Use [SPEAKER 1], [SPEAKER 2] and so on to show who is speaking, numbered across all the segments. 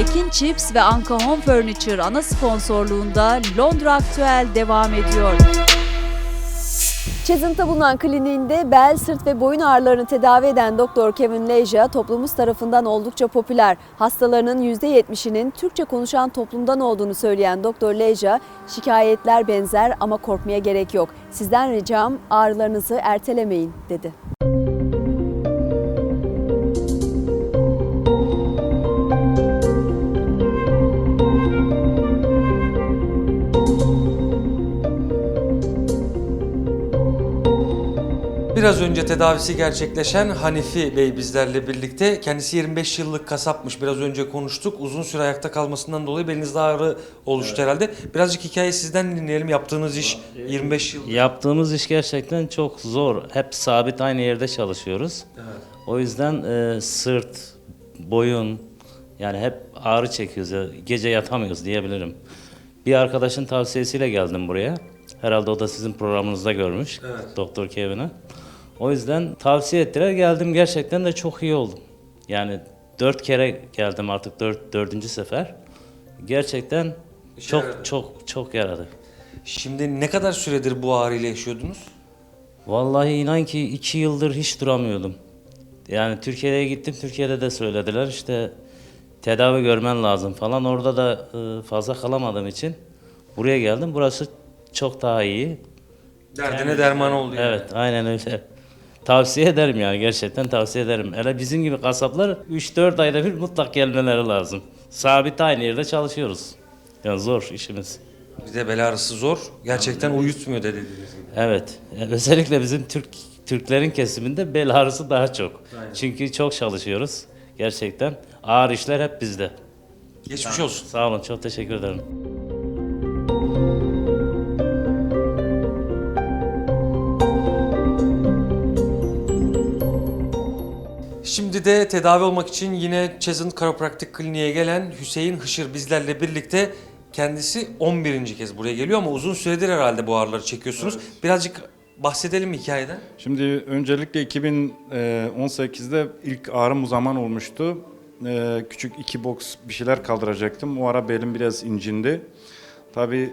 [SPEAKER 1] Ekin Chips ve Anka Home Furniture ana sponsorluğunda Londra Aktüel devam ediyor.
[SPEAKER 2] Cheshunt'ta bulunan kliniğinde bel, sırt ve boyun ağrılarını tedavi eden Doktor Kevin Leja toplumumuz tarafından oldukça popüler. Hastalarının %70'inin Türkçe konuşan toplumdan olduğunu söyleyen Doktor Leja, şikayetler benzer ama korkmaya gerek yok. Sizden ricam ağrılarınızı ertelemeyin dedi.
[SPEAKER 3] Biraz önce tedavisi gerçekleşen Hanifi Bey bizlerle birlikte. Kendisi 25 yıllık kasapmış. Biraz önce konuştuk. Uzun süre ayakta kalmasından dolayı belinizde ağrı oluştu herhalde. Birazcık hikayeyi sizden dinleyelim. Yaptığınız iş 25 yıl.
[SPEAKER 4] Yaptığımız iş gerçekten çok zor. Hep sabit aynı yerde çalışıyoruz. O yüzden e, sırt, boyun yani hep ağrı çekiyoruz. Gece yatamıyoruz diyebilirim. Bir arkadaşın tavsiyesiyle geldim buraya. Herhalde o da sizin programınızda görmüş. Doktor Kevin'i. O yüzden tavsiye ettiler. Geldim gerçekten de çok iyi oldum. Yani dört kere geldim artık dört, dördüncü sefer. Gerçekten çok
[SPEAKER 3] yaradı.
[SPEAKER 4] çok çok yaradı.
[SPEAKER 3] Şimdi ne kadar süredir bu ağrıyla yaşıyordunuz?
[SPEAKER 4] Vallahi inan ki iki yıldır hiç duramıyordum. Yani Türkiye'ye gittim, Türkiye'de de söylediler işte tedavi görmen lazım falan. Orada da e, fazla kalamadığım için buraya geldim. Burası çok daha iyi.
[SPEAKER 3] Derdine derman oldu yani.
[SPEAKER 4] Evet, aynen öyle. Tavsiye ederim yani gerçekten tavsiye ederim. Hele bizim gibi kasaplar 3-4 ayda bir mutlak gelmeleri lazım. Sabit aynı yerde çalışıyoruz. Yani zor işimiz.
[SPEAKER 3] Bir de bel ağrısı zor. Gerçekten uyutmuyor da dediğiniz gibi.
[SPEAKER 4] Evet. Yani özellikle bizim Türk Türklerin kesiminde bel ağrısı daha çok. Çünkü çok çalışıyoruz gerçekten. Ağır işler hep bizde.
[SPEAKER 3] Geçmiş olsun.
[SPEAKER 4] Sağ olun. Çok teşekkür ederim.
[SPEAKER 3] Şimdi de tedavi olmak için yine Cheshunt Karopraktik Kliniğe gelen Hüseyin Hışır bizlerle birlikte kendisi 11. kez buraya geliyor ama uzun süredir herhalde bu ağrıları çekiyorsunuz. Birazcık bahsedelim hikayeden.
[SPEAKER 5] Şimdi öncelikle 2018'de ilk ağrım o zaman olmuştu. Ee, Küçük iki boks bir şeyler kaldıracaktım. O ara belim biraz incindi. Tabii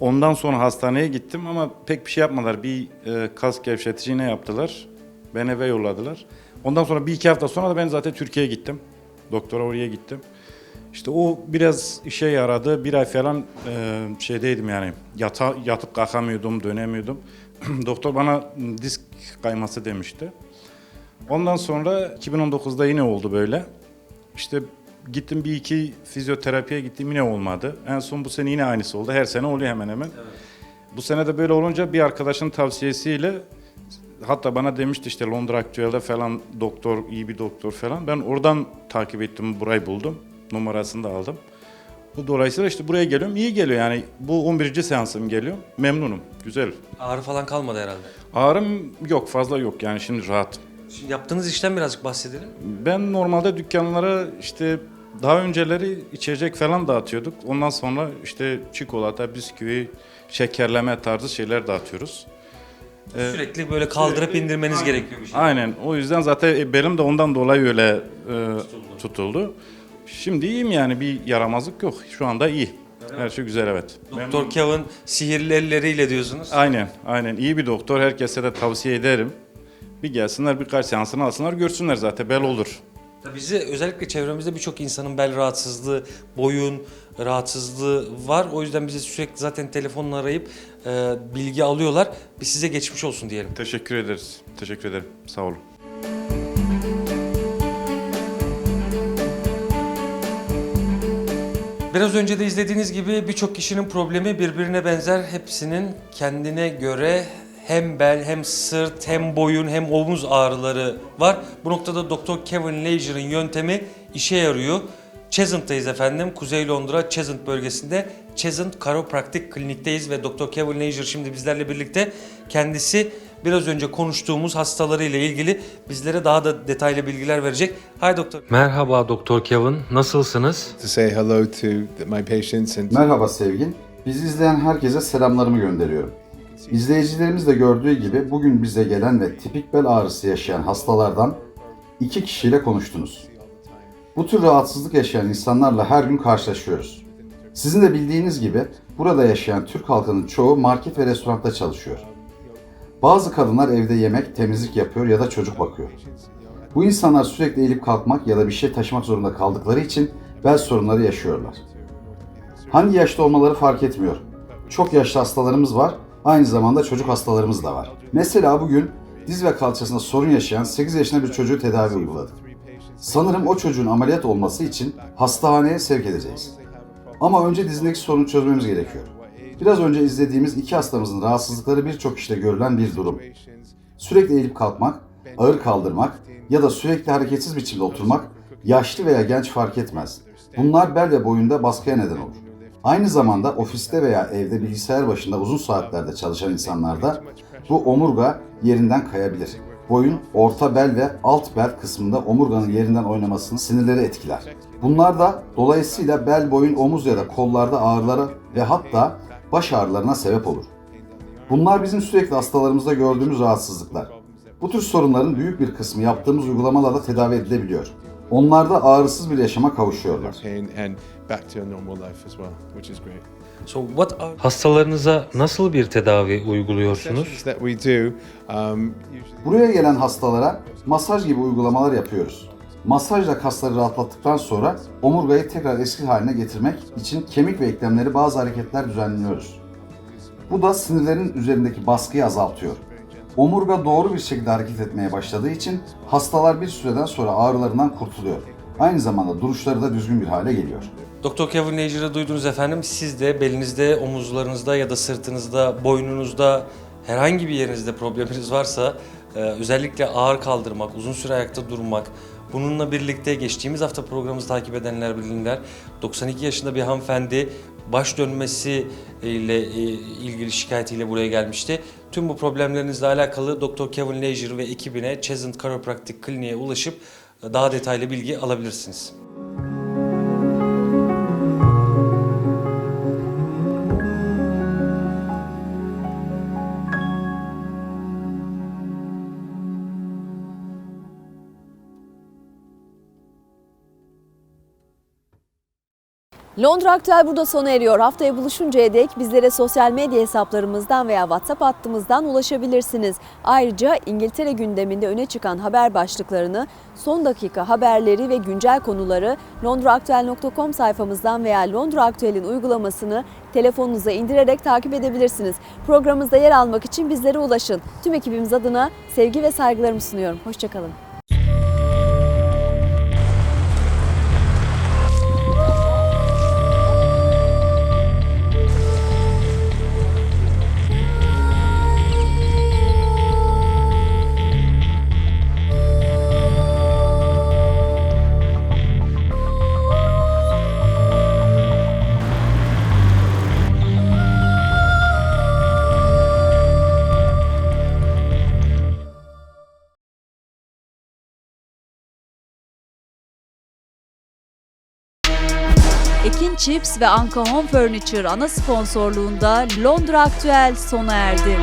[SPEAKER 5] ondan sonra hastaneye gittim ama pek bir şey yapmadılar. Bir e, kas gevşetici ne yaptılar. Beni eve yolladılar. Ondan sonra bir iki hafta sonra da ben zaten Türkiye'ye gittim. Doktora oraya gittim. İşte o biraz işe yaradı. Bir ay falan e, şeydeydim yani. Yata, yatıp kalkamıyordum, dönemiyordum. Doktor bana disk kayması demişti. Ondan sonra 2019'da yine oldu böyle. İşte gittim bir iki fizyoterapiye gittim yine olmadı. En son bu sene yine aynısı oldu. Her sene oluyor hemen hemen. Bu sene de böyle olunca bir arkadaşın tavsiyesiyle hatta bana demişti işte Londra Aktüel'de falan doktor, iyi bir doktor falan. Ben oradan takip ettim, burayı buldum. Numarasını da aldım. Bu dolayısıyla işte buraya geliyorum. iyi geliyor yani. Bu 11. seansım geliyor. Memnunum. Güzel.
[SPEAKER 3] Ağrı falan kalmadı herhalde.
[SPEAKER 5] Ağrım yok, fazla yok yani şimdi rahat.
[SPEAKER 3] Şimdi yaptığınız işten birazcık bahsedelim.
[SPEAKER 5] Ben normalde dükkanlara işte daha önceleri içecek falan dağıtıyorduk. Ondan sonra işte çikolata, bisküvi, şekerleme tarzı şeyler dağıtıyoruz.
[SPEAKER 3] Sürekli böyle kaldırıp indirmeniz gerekiyor bir şey.
[SPEAKER 5] Aynen. O yüzden zaten e, belim de ondan dolayı öyle e, tutuldu. Şimdi iyiyim yani bir yaramazlık yok. Şu anda iyi. Her şey güzel evet.
[SPEAKER 3] Doktor Kevin sihirli elleriyle diyorsunuz.
[SPEAKER 5] Aynen, aynen. İyi bir doktor. Herkese de tavsiye ederim. Bir gelsinler birkaç seansını alsınlar görsünler zaten bel olur.
[SPEAKER 3] Tabii Bizi özellikle çevremizde birçok insanın bel rahatsızlığı, boyun rahatsızlığı var. O yüzden bizi sürekli zaten telefonla arayıp e, bilgi alıyorlar. Biz size geçmiş olsun diyelim.
[SPEAKER 5] Teşekkür ederiz. Teşekkür ederim. Sağ olun.
[SPEAKER 3] Biraz önce de izlediğiniz gibi birçok kişinin problemi birbirine benzer. Hepsinin kendine göre hem bel hem sırt hem boyun hem omuz ağrıları var. Bu noktada Dr. Kevin Leisure'ın yöntemi işe yarıyor. Cheshunt'tayız efendim. Kuzey Londra Cheshunt bölgesinde Cheshunt Karopraktik Klinik'teyiz ve Dr. Kevin Leisure şimdi bizlerle birlikte kendisi biraz önce konuştuğumuz hastalarıyla ilgili bizlere daha da detaylı bilgiler verecek. Hay doktor. Merhaba Doktor Kevin. Nasılsınız?
[SPEAKER 6] to say hello to my patients and
[SPEAKER 7] Merhaba Sevgin. Bizi izleyen herkese selamlarımı gönderiyorum. İzleyicilerimiz de gördüğü gibi bugün bize gelen ve tipik bel ağrısı yaşayan hastalardan iki kişiyle konuştunuz. Bu tür rahatsızlık yaşayan insanlarla her gün karşılaşıyoruz. Sizin de bildiğiniz gibi burada yaşayan Türk halkının çoğu market ve restoranda çalışıyor. Bazı kadınlar evde yemek, temizlik yapıyor ya da çocuk bakıyor. Bu insanlar sürekli eğilip kalkmak ya da bir şey taşımak zorunda kaldıkları için bel sorunları yaşıyorlar. Hangi yaşta olmaları fark etmiyor. Çok yaşlı hastalarımız var, aynı zamanda çocuk hastalarımız da var. Mesela bugün diz ve kalçasında sorun yaşayan 8 yaşında bir çocuğu tedavi uyguladık. Sanırım o çocuğun ameliyat olması için hastaneye sevk edeceğiz. Ama önce dizindeki sorunu çözmemiz gerekiyor. Biraz önce izlediğimiz iki hastamızın rahatsızlıkları birçok işte görülen bir durum. Sürekli eğilip kalkmak, ağır kaldırmak ya da sürekli hareketsiz biçimde oturmak yaşlı veya genç fark etmez. Bunlar bel ve boyunda baskıya neden olur. Aynı zamanda ofiste veya evde bilgisayar başında uzun saatlerde çalışan insanlarda bu omurga yerinden kayabilir. Boyun, orta bel ve alt bel kısmında omurganın yerinden oynamasını sinirleri etkiler. Bunlar da dolayısıyla bel, boyun, omuz ya da kollarda ağrılara ve hatta baş ağrılarına sebep olur. Bunlar bizim sürekli hastalarımızda gördüğümüz rahatsızlıklar. Bu tür sorunların büyük bir kısmı yaptığımız uygulamalarla tedavi edilebiliyor. Onlar da ağrısız bir yaşama kavuşuyorlar.
[SPEAKER 3] Hastalarınıza nasıl bir tedavi uyguluyorsunuz?
[SPEAKER 6] Um,
[SPEAKER 7] Buraya gelen hastalara masaj gibi uygulamalar yapıyoruz. Masajla kasları rahatlattıktan sonra omurgayı tekrar eski haline getirmek için kemik ve eklemleri bazı hareketler düzenliyoruz. Bu da sinirlerin üzerindeki baskıyı azaltıyor. Omurga doğru bir şekilde hareket etmeye başladığı için hastalar bir süreden sonra ağrılarından kurtuluyor. Aynı zamanda duruşları da düzgün bir hale geliyor.
[SPEAKER 3] Doktor Kevin Nager'ı duydunuz efendim. Siz de belinizde, omuzlarınızda ya da sırtınızda, boynunuzda herhangi bir yerinizde probleminiz varsa e, özellikle ağır kaldırmak, uzun süre ayakta durmak, bununla birlikte geçtiğimiz hafta programımızı takip edenler bilirler. 92 yaşında bir hanımefendi baş dönmesi ile e, ilgili şikayetiyle buraya gelmişti. Tüm bu problemlerinizle alakalı Doktor Kevin Nager ve ekibine Chesant Chiropractic Kliniğe ulaşıp e, daha detaylı bilgi alabilirsiniz.
[SPEAKER 2] Londra Aktüel burada sona eriyor. Haftaya buluşuncaya dek bizlere sosyal medya hesaplarımızdan veya WhatsApp hattımızdan ulaşabilirsiniz. Ayrıca İngiltere gündeminde öne çıkan haber başlıklarını, son dakika haberleri ve güncel konuları londraaktüel.com sayfamızdan veya Londra Aktüel'in uygulamasını telefonunuza indirerek takip edebilirsiniz. Programımızda yer almak için bizlere ulaşın. Tüm ekibimiz adına sevgi ve saygılarımı sunuyorum. Hoşçakalın.
[SPEAKER 1] Ekin Chips ve Anka Home Furniture ana sponsorluğunda Londra Aktüel sona erdi.